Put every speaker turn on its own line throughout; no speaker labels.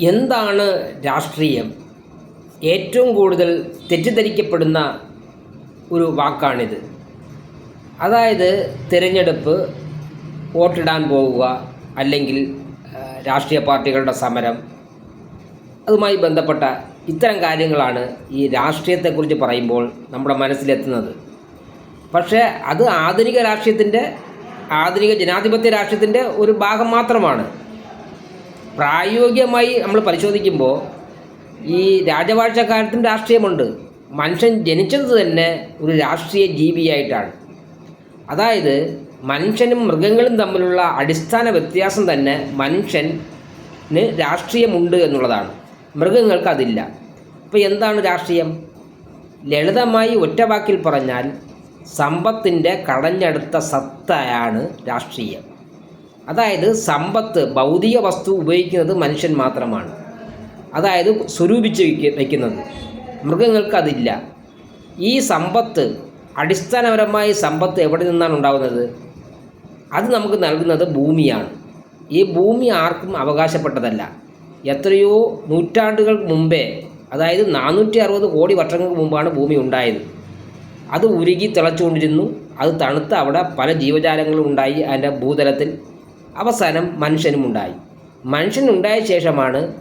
എന്താണ് രാഷ്ട്രീയം? ഏറ്റവും കൂടുതൽ തെറ്റിദ്ധരിക്കപ്പെടുന്ന ഒരു വാക്കാണിത്. അതായത് തിരഞ്ഞെടുപ്പ് വോട്ടിടാൻ പോവുക അല്ലെങ്കിൽ രാഷ്ട്രീയ പാർട്ടികളുടെ സമരം. അതുമായി ബന്ധപ്പെട്ട ഇത്തരം കാര്യങ്ങളാണ് ഈ രാഷ്ട്രീയത്തെക്കുറിച്ച് പറയുമ്പോൾ നമ്മുടെ മനസ്സിലെത്തുന്നത്. പക്ഷേ അത് ആധുനിക രാഷ്ട്രീയത്തിന്റെ ആധുനിക ജനാധിപത്യ രാഷ്ട്രീയത്തിന്റെ ഒരു ഭാഗം മാത്രമാണ്. പ്രായോഗികമായി നമ്മൾ പരിശോധിക്കുമ്പോൾ ഈ രാജവാഴ്ചക്കാലത്തും രാഷ്ട്രീയമുണ്ട്. മനുഷ്യൻ ജനിച്ചത് തന്നെ ഒരു രാഷ്ട്രീയ ജീവിയായിട്ടാണ്. അതായത് മനുഷ്യനും മൃഗങ്ങളും തമ്മിലുള്ള അടിസ്ഥാന വ്യത്യാസം തന്നെ മനുഷ്യന് രാഷ്ട്രീയമുണ്ട് എന്നുള്ളതാണ്. മൃഗങ്ങൾക്ക് അതില്ല. അപ്പോൾ എന്താണ് രാഷ്ട്രീയം? ലളിതമായി ഒറ്റ വാക്കിൽ പറഞ്ഞാൽ സമ്പത്തിന്റെ കടഞ്ഞെടുത്ത സത്തയാണ് രാഷ്ട്രീയം. അതായത് സമ്പത്ത് ഭൗതിക വസ്തു ഉപയോഗിക്കുന്നത് മനുഷ്യൻ മാത്രമാണ്. അതായത് സ്വരൂപിച്ച് വയ്ക്ക വയ്ക്കുന്നത്. മൃഗങ്ങൾക്ക് അതില്ല. ഈ സമ്പത്ത് അടിസ്ഥാനപരമായി സമ്പത്ത് എവിടെ നിന്നാണ് ഉണ്ടാകുന്നത് അത് നമുക്ക് നൽകുന്നത് ഭൂമിയാണ്. ഈ ഭൂമി ആർക്കും അവകാശപ്പെട്ടതല്ല. എത്രയോ നൂറ്റാണ്ടുകൾക്ക് മുമ്പേ അതായത് നാനൂറ്റി അറുപത് കോടി വർഷങ്ങൾക്ക് മുമ്പാണ് ഭൂമി ഉണ്ടായത്. അത് ഉരുകി തിളച്ചുകൊണ്ടിരുന്നു. അത് തണുത്ത് അവിടെ പല ജീവജാലങ്ങളും ഉണ്ടായി. അതിന്റെ ഭൂതലത്തിൽ അവസാനം മനുഷ്യനും ഉണ്ടായി മനുഷ്യനുണ്ടായ ശേഷമാണ്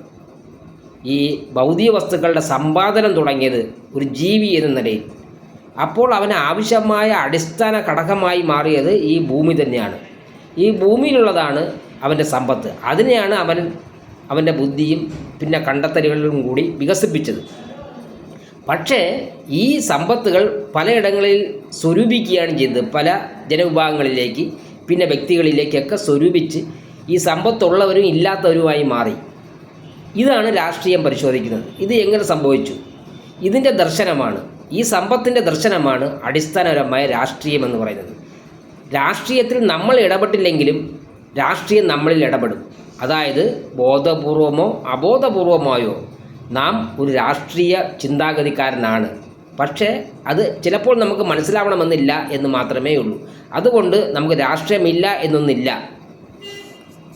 ഈ ഭൗതിക വസ്തുക്കളുടെ സമ്പാദനം തുടങ്ങിയത് ഒരു ജീവി എന്ന നിലയിൽ. അപ്പോൾ അവന് ആവശ്യമായ അടിസ്ഥാന ഘടകമായി മാറിയത് ഈ ഭൂമി തന്നെയാണ്. ഈ ഭൂമിയിലുള്ളതാണ് അവന്റെ സമ്പത്ത്. അതിനെയാണ് അവൻ അവന്റെ ബുദ്ധിയും പിന്നെ കണ്ടെത്തലുകളിലും കൂടി വികസിപ്പിച്ചത്. പക്ഷേ ഈ സമ്പത്തുകൾ പലയിടങ്ങളിൽ സ്വരൂപിക്കുകയാണ് ചെയ്തത്. പല ജനവിഭാഗങ്ങളിലേക്ക് പിന്നെ വ്യക്തികളിലേക്കൊക്കെ സ്വരൂപിച്ച് ഈ സമ്പത്തുള്ളവരും ഇല്ലാത്തവരുമായി മാറി. ഇതാണ് രാഷ്ട്രീയം പരിശോധിക്കുന്നത്. ഇത് എങ്ങനെ സംഭവിച്ചു? ഇതിന്റെ ദർശനമാണ്. ഈ സമ്പത്തിന്റെ ദർശനമാണ് അടിസ്ഥാനപരമായ രാഷ്ട്രീയം എന്ന് പറയുന്നത്. രാഷ്ട്രീയത്തിൽ നമ്മൾ ഇടപെട്ടില്ലെങ്കിലും രാഷ്ട്രീയം നമ്മളിൽ ഇടപെടും. അതായത് ബോധപൂർവമോ അബോധപൂർവമായോ നാം ഒരു രാഷ്ട്രീയ ചിന്താഗതിക്കാരനാണ്. പക്ഷേ അത് ചിലപ്പോൾ നമുക്ക് മനസ്സിലാവണമെന്നില്ല എന്ന് മാത്രമേ ഉള്ളൂ അതുകൊണ്ട് നമുക്ക് രാഷ്ട്രീയമില്ല എന്നൊന്നില്ല.